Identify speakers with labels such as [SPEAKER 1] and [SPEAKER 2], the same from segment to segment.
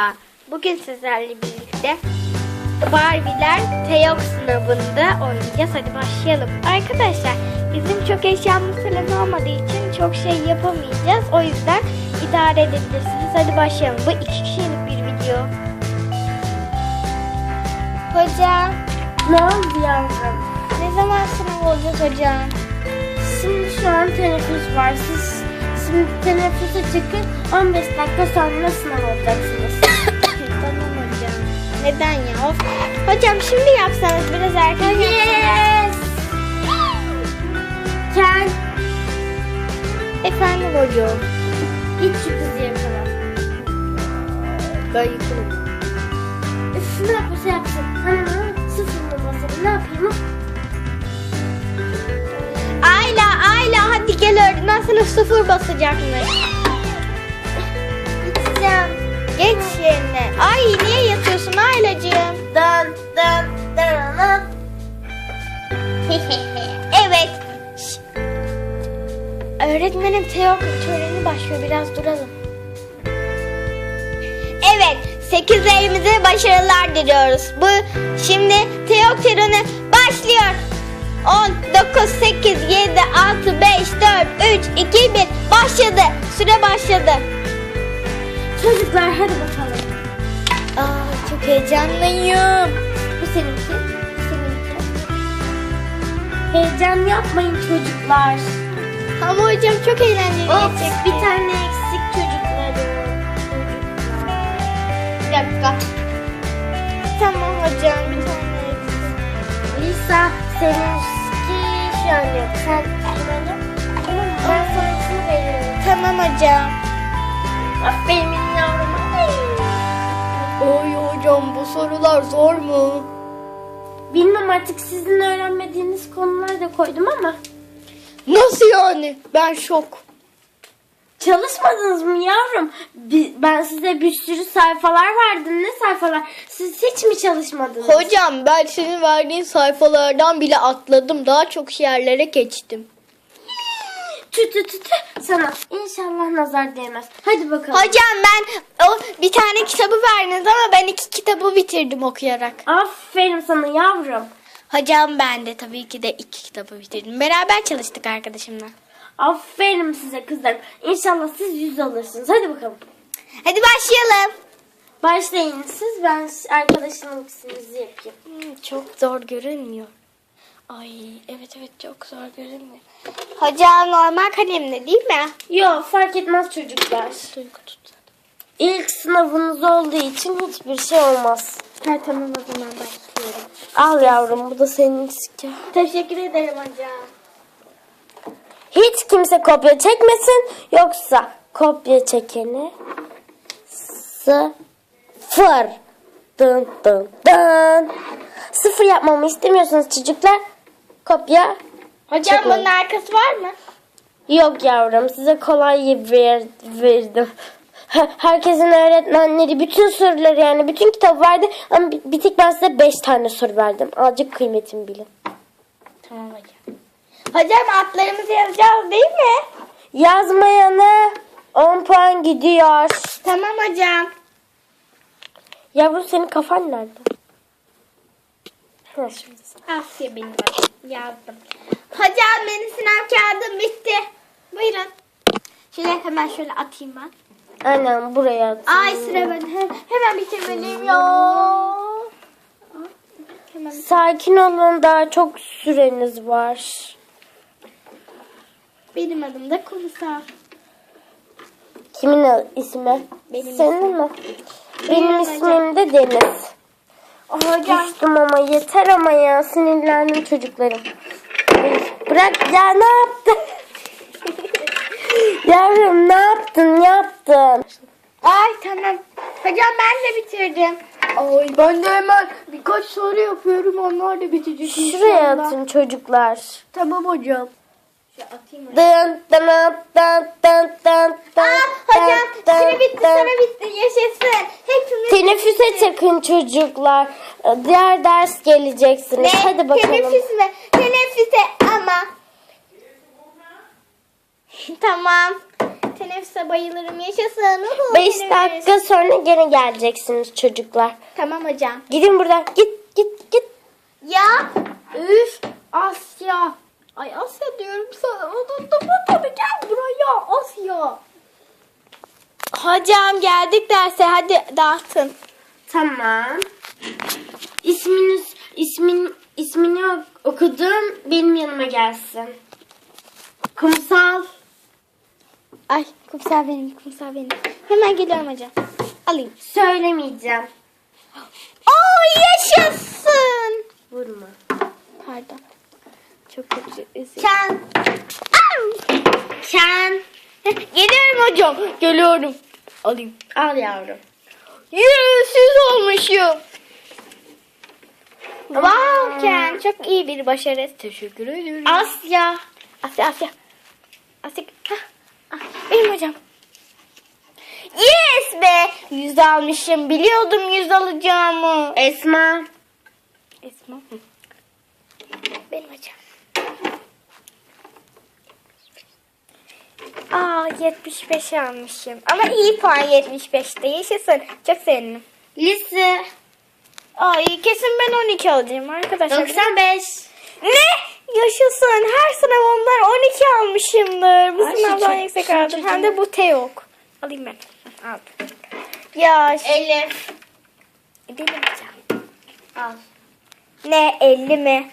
[SPEAKER 1] Merhaba. Bugün sizlerle birlikte Barbie'ler Teok sınavında oynayacağız. Hadi başlayalım. Arkadaşlar bizim çok eşyamız falan olmadığı için çok şey yapamayacağız. O yüzden idare edebilirsiniz. Hadi başlayalım. Bu iki kişilik bir video. Hocam
[SPEAKER 2] Ne oldu yavrum?
[SPEAKER 1] ne zaman sınav olacak hocam?
[SPEAKER 2] Şimdi şu an teneffüs var. Siz şimdi teneffüse çıkın. 15 dakika sonra sınav olacaksınız.
[SPEAKER 1] Neden ya? Of. Hocam şimdi yapsanız biraz erken yapsanız.
[SPEAKER 2] Ken,
[SPEAKER 1] Efendim hocam.
[SPEAKER 2] git şu kızı yakala.
[SPEAKER 1] Ben yıkılım.
[SPEAKER 2] Üf ne yapıyorsa yapsın. Hani sıfır basalım? Ne yapayım?
[SPEAKER 1] Ayla Ayla hadi gel öğretmen sınıf sıfır basacakmış.
[SPEAKER 2] Gideceğim.
[SPEAKER 1] Geç yerine. Ay niye yatıyorsun Aylacığım?
[SPEAKER 2] Dın dın dın
[SPEAKER 1] evet. Şş. Öğretmenim Teok töreni başlıyor biraz duralım. Evet 8 evimize başarılar diliyoruz. Bu şimdi Teok töreni başlıyor. 10, 9, 8, 7, 6, 5, 4, 3, 2, 1 başladı. Süre başladı.
[SPEAKER 2] Çocuklar hadi bakalım.
[SPEAKER 1] Aa, çok heyecanlıyım.
[SPEAKER 2] Bu seninki. Bu seninki. Heyecan yapmayın çocuklar.
[SPEAKER 1] Ama hocam çok eğlenceli geçecek.
[SPEAKER 2] bir tane eksik çocuklarım.
[SPEAKER 1] Bir dakika. Tamam hocam bir tane eksik.
[SPEAKER 2] Lisa seninki şu an yok. Sen. Tamam mı? Ben sana veriyorum.
[SPEAKER 1] Tamam hocam.
[SPEAKER 2] Aferin
[SPEAKER 1] hocam bu sorular zor mu?
[SPEAKER 2] Bilmem artık sizin öğrenmediğiniz konular da koydum ama.
[SPEAKER 1] Nasıl yani? Ben şok.
[SPEAKER 2] Çalışmadınız mı yavrum? Ben size bir sürü sayfalar verdim. Ne sayfalar? Siz hiç mi çalışmadınız?
[SPEAKER 1] Hocam ben senin verdiğin sayfalardan bile atladım. Daha çok yerlere geçtim.
[SPEAKER 2] Tü tü tü tü sana. İnşallah nazar değmez. Hadi bakalım.
[SPEAKER 1] Hocam ben o bir tane kitabı verdiniz ama ben iki kitabı bitirdim okuyarak.
[SPEAKER 2] Aferin sana yavrum.
[SPEAKER 1] Hocam ben de tabii ki de iki kitabı bitirdim. Beraber çalıştık arkadaşımla.
[SPEAKER 2] Aferin size kızlarım. İnşallah siz yüz alırsınız. Hadi bakalım.
[SPEAKER 1] Hadi başlayalım.
[SPEAKER 2] Başlayın siz. Ben arkadaşımın ikisinizi yapayım.
[SPEAKER 1] Hmm, çok zor görünmüyor. Ay evet evet çok zor görünmüyor. Hocam normal kalemle değil mi?
[SPEAKER 2] Yok fark etmez çocuklar.
[SPEAKER 1] Duygu tut.
[SPEAKER 2] İlk sınavınız olduğu için hiçbir şey olmaz.
[SPEAKER 1] Ha, tamam o zaman başlıyorum.
[SPEAKER 2] Al yavrum bu da senin sike.
[SPEAKER 1] Teşekkür ederim hocam.
[SPEAKER 2] Hiç kimse kopya çekmesin yoksa kopya çekeni sıfır. Dın dın dın. Sıfır yapmamı istemiyorsanız çocuklar kopya
[SPEAKER 1] Hocam
[SPEAKER 2] Çekin.
[SPEAKER 1] bunun arkası var mı?
[SPEAKER 2] yok yavrum size kolay ver, verdim. Her- Herkesin öğretmenleri bütün soruları yani bütün kitap verdi ama bir, tek ben size beş tane soru verdim. Azıcık kıymetimi bilin.
[SPEAKER 1] Tamam hocam. Hocam adlarımızı yazacağız değil mi?
[SPEAKER 2] Yazmayana 10 puan gidiyor.
[SPEAKER 1] Tamam hocam.
[SPEAKER 2] Yavrum senin kafan nerede? Ha şurada.
[SPEAKER 1] Asya benim. Yazdım. Hocam benim sınav kağıdım bitti. Buyurun. Şöyle hemen şöyle atayım ben.
[SPEAKER 2] Aynen buraya at.
[SPEAKER 1] Ay sıra ben. He- hemen bitirmeliyim ya. Hemen
[SPEAKER 2] Sakin olun daha çok süreniz var.
[SPEAKER 1] Benim adım da kumsal.
[SPEAKER 2] Kimin ismi?
[SPEAKER 1] Benim
[SPEAKER 2] Senin mi? Benim
[SPEAKER 1] Benim
[SPEAKER 2] ismim de Deniz.
[SPEAKER 1] Hocam.
[SPEAKER 2] Düştüm ama yeter ama ya sinirlendim çocuklarım. Bırak ya ne yaptın? Yavrum ne yaptın yaptın?
[SPEAKER 1] Ay tamam. Hocam ben de bitirdim. Ay ben de hemen birkaç soru yapıyorum. Onlar da bitecek
[SPEAKER 2] Şuraya atın çocuklar.
[SPEAKER 1] Tamam hocam. Atayım hocam.
[SPEAKER 2] Dın dın dın dın dın dın
[SPEAKER 1] Aa hocam süre bitti süre bitti. Yaşasın. Hepimiz
[SPEAKER 2] Teneffüse çıkın çocuklar. Diğer ders geleceksiniz. Hadi bakalım.
[SPEAKER 1] Teneffüs mü? Teneffüse ama. tamam. teneffüse bayılırım. Yaşasın. Uhu,
[SPEAKER 2] 5
[SPEAKER 1] teneffüs.
[SPEAKER 2] dakika sonra gene geleceksiniz çocuklar.
[SPEAKER 1] Tamam hocam.
[SPEAKER 2] Gidin buradan. Git git git.
[SPEAKER 1] Ya üf Asya. Ay Asya diyorum sana. Unuttum tabii gel buraya Asya. Hocam geldik derse hadi dağıtın.
[SPEAKER 2] Tamam. İsminiz ismin ismini ok- okudum. Benim yanıma gelsin. Kumsal.
[SPEAKER 1] Ay kumsal benim kumsal benim. Hemen geliyorum hocam. Alayım.
[SPEAKER 2] Söylemeyeceğim.
[SPEAKER 1] Aa yaşasın. Çok kötü.
[SPEAKER 2] Sen. Sen.
[SPEAKER 1] Geliyorum hocam. Geliyorum. Alayım.
[SPEAKER 2] Al yavrum.
[SPEAKER 1] Yüzsüz olmuşum. Wow Ken çok iyi bir başarı. Teşekkür ederim.
[SPEAKER 2] Asya.
[SPEAKER 1] Asya Asya. Asya. Hah. Ah, benim hocam. Yes be. Yüz almışım. Biliyordum yüz alacağımı.
[SPEAKER 2] Esma.
[SPEAKER 1] Esma. Benim hocam. Aa 75 almışım. Ama iyi puan 75'te. Yaşasın. Çok sevindim.
[SPEAKER 2] Lise.
[SPEAKER 1] Ay kesin ben 12 alacağım arkadaşlar.
[SPEAKER 2] 95.
[SPEAKER 1] Ne? Yaşasın. Her sınavımdan 12 almışımdır. Bu
[SPEAKER 2] Ay,
[SPEAKER 1] sınavdan
[SPEAKER 2] çok-
[SPEAKER 1] yüksek
[SPEAKER 2] şu
[SPEAKER 1] aldım. Hem de bu T yok. Alayım ben. Aldım. Ya ş-
[SPEAKER 2] Elif.
[SPEAKER 1] benim hocam.
[SPEAKER 2] Al.
[SPEAKER 1] Ne 50 mi?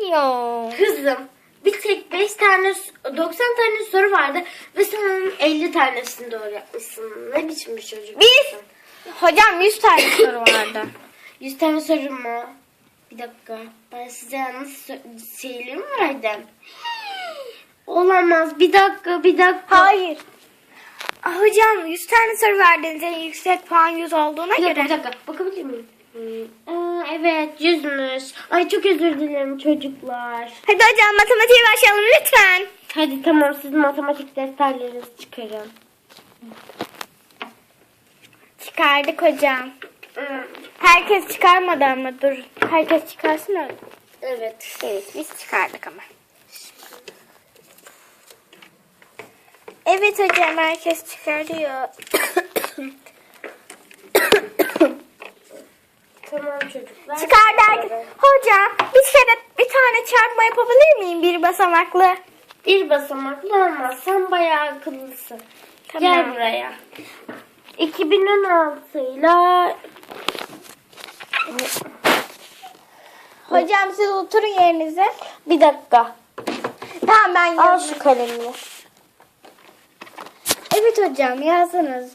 [SPEAKER 1] Yo.
[SPEAKER 2] Kızım bir tek 5 tane 90 tane soru vardı ve sen onun 50 tanesini doğru yapmışsın. Ne biçim bir çocuk?
[SPEAKER 1] Biz hocam 100 tane soru vardı.
[SPEAKER 2] 100 tane soru mu? Bir dakika. Ben size yalnız şeyleri mi verdim? Olamaz. Bir dakika, bir dakika.
[SPEAKER 1] Hayır. Ah, hocam 100 tane soru verdiniz. En yüksek puan 100 olduğuna
[SPEAKER 2] Bir dakika,
[SPEAKER 1] göre.
[SPEAKER 2] bir dakika. Bakabilir miyim? Hmm. Evet, yüzmüş. Ay çok özür dilerim çocuklar.
[SPEAKER 1] Hadi hocam matematiğe başlayalım lütfen.
[SPEAKER 2] Hadi tamam siz matematik defterlerinizi çıkarın.
[SPEAKER 1] Çıkardık hocam. Herkes çıkarmadı ama dur. Herkes çıkarsın öyle.
[SPEAKER 2] Evet.
[SPEAKER 1] Evet biz çıkardık ama. Evet hocam herkes çıkarıyor.
[SPEAKER 2] Tamam çocuklar.
[SPEAKER 1] Çıkardı herkes. Hocam bir kere bir tane çarpma yapabilir miyim bir basamaklı?
[SPEAKER 2] Bir basamaklı olmaz. Sen bayağı akıllısın.
[SPEAKER 1] Tamam.
[SPEAKER 2] Gel buraya. 2016 ile
[SPEAKER 1] Hocam siz oturun yerinize.
[SPEAKER 2] bir dakika.
[SPEAKER 1] Tamam ben
[SPEAKER 2] Al
[SPEAKER 1] yazdım.
[SPEAKER 2] şu kalemini.
[SPEAKER 1] Evet hocam yazdınız.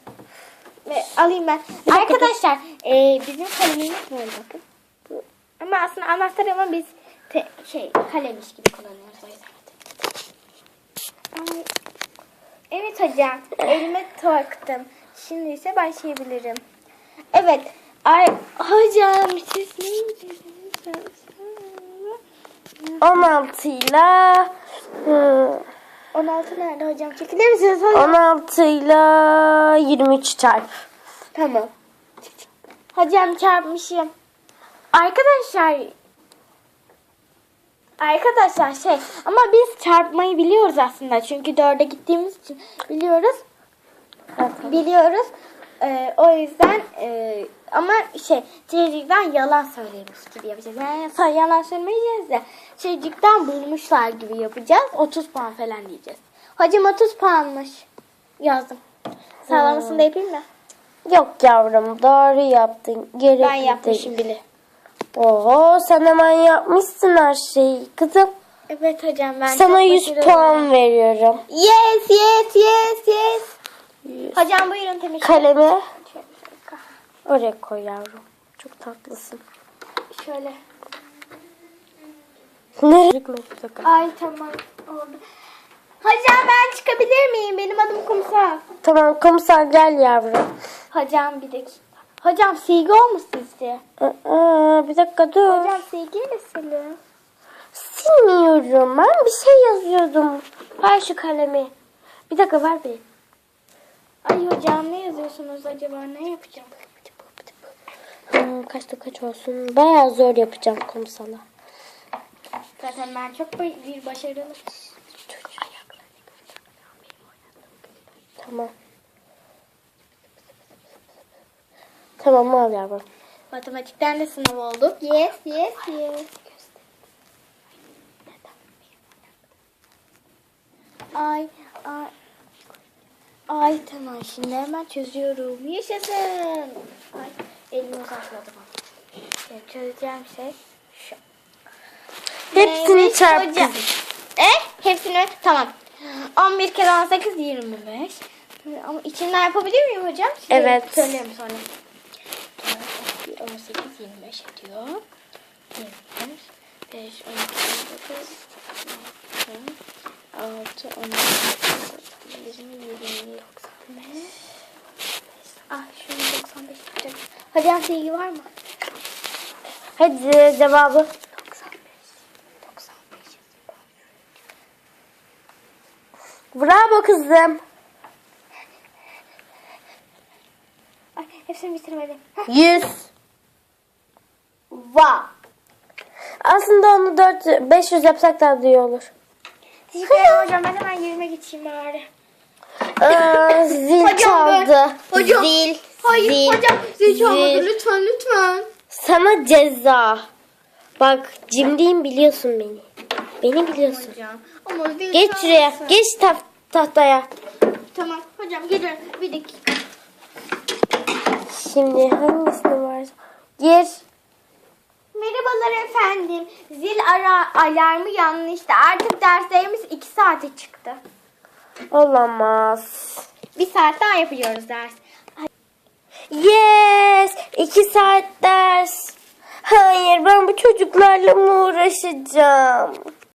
[SPEAKER 1] Ve alayım ben. Arkadaşlar e, bizim kalemimiz böyle bakın. Bu- Ama aslında anahtar ama biz te- şey kalemiş gibi kullanıyoruz o yüzden. Ay. Evet hocam elime taktım. Şimdi ise başlayabilirim. Evet. Ay, hocam siz ne diyeceksiniz?
[SPEAKER 2] 16 ile
[SPEAKER 1] 16 nerede hocam? Çekilir misiniz hocam?
[SPEAKER 2] 16 ile 23 çarp.
[SPEAKER 1] Tamam. Hocam çarpmışım. Arkadaşlar Arkadaşlar şey ama biz çarpmayı biliyoruz aslında. Çünkü dörde gittiğimiz için biliyoruz. Biliyoruz. Ee, o yüzden e, ama şey çocuktan yalan söylemiş gibi yapacağız. Yani sa- yalan söylemeyeceğiz de çocuktan bulmuşlar gibi yapacağız. 30 puan falan diyeceğiz. Hocam 30 puanmış. Yazdım. Sağlamasını da yapayım mı?
[SPEAKER 2] Yok yavrum doğru yaptın. Gerekli
[SPEAKER 1] Ben yapmışım
[SPEAKER 2] değil. Oho sen hemen yapmışsın her şeyi kızım.
[SPEAKER 1] Evet hocam ben
[SPEAKER 2] Sana
[SPEAKER 1] çok
[SPEAKER 2] 100
[SPEAKER 1] başarılı.
[SPEAKER 2] puan veriyorum.
[SPEAKER 1] Yes yes yes yes.
[SPEAKER 2] 100.
[SPEAKER 1] Hocam buyurun temizle.
[SPEAKER 2] Kalemi oraya koy yavrum. Çok tatlısın.
[SPEAKER 1] Şöyle.
[SPEAKER 2] Nereye?
[SPEAKER 1] Ay tamam oldu. Hocam ben çıkabilir miyim? Benim adım Kumsal.
[SPEAKER 2] Tamam kumsal gel yavrum.
[SPEAKER 1] Hocam bir dakika. Hocam silgi o mu sizce?
[SPEAKER 2] Aa, bir dakika dur.
[SPEAKER 1] Hocam silgiyle silin.
[SPEAKER 2] Silmiyorum. Ben bir şey yazıyordum. Ver şu kalemi. Bir dakika ver bir.
[SPEAKER 1] Ay hocam ne yazıyorsunuz acaba? Ne yapacağım?
[SPEAKER 2] Hmm, kaçta kaç olsun? Bayağı zor yapacağım kumsala.
[SPEAKER 1] Zaten ben çok bir başarılı.
[SPEAKER 2] Tamam. Tamam al yavrum.
[SPEAKER 1] Matematikten de sınav olduk. Yes, yes, yes. Ay, ay. Ay tamam şimdi hemen çözüyorum. Yaşasın. Ay elimi uzatmadım. Ya, çözeceğim şey şu.
[SPEAKER 2] Hepsini çarp kızım.
[SPEAKER 1] E? Hepsini? Tamam. 11 kere 18 25. Ama içinden yapabilir miyim hocam? Size
[SPEAKER 2] Evet.
[SPEAKER 1] Söylerim sonra. 18 25 ediyor. 25 5 12 19 6 10 20 20 95 Ah şunu 95 yapacak. Hocam silgi var mı?
[SPEAKER 2] Hadi cevabı.
[SPEAKER 1] 95 95
[SPEAKER 2] Bravo kızım.
[SPEAKER 1] Ay hepsini bitirmedim. Hah.
[SPEAKER 2] 100.
[SPEAKER 1] Wow.
[SPEAKER 2] Aslında onu 4 500 yapsak daha iyi olur.
[SPEAKER 1] Ederim hocam. Ben hemen yerime geçeyim bari.
[SPEAKER 2] Aa, zil
[SPEAKER 1] Hocam
[SPEAKER 2] çaldı.
[SPEAKER 1] ben- hocam.
[SPEAKER 2] Zil.
[SPEAKER 1] Hayır
[SPEAKER 2] zil,
[SPEAKER 1] hocam zil çalmadı. Lütfen lütfen.
[SPEAKER 2] Sana ceza. Bak cimriyim biliyorsun beni. Beni biliyorsun.
[SPEAKER 1] Hocam. Ama
[SPEAKER 2] Geç şuraya. Geç taht tahtaya.
[SPEAKER 1] Tamam hocam geliyorum. Bir dakika.
[SPEAKER 2] Şimdi hangisini var? Gir.
[SPEAKER 1] Merhabalar efendim. Zil ara alarmı yanlıştı. Artık derslerimiz 2 saate çıktı.
[SPEAKER 2] Olamaz.
[SPEAKER 1] Bir saat daha yapıyoruz ders.
[SPEAKER 2] Yes. iki saat ders. Hayır ben bu çocuklarla mı uğraşacağım?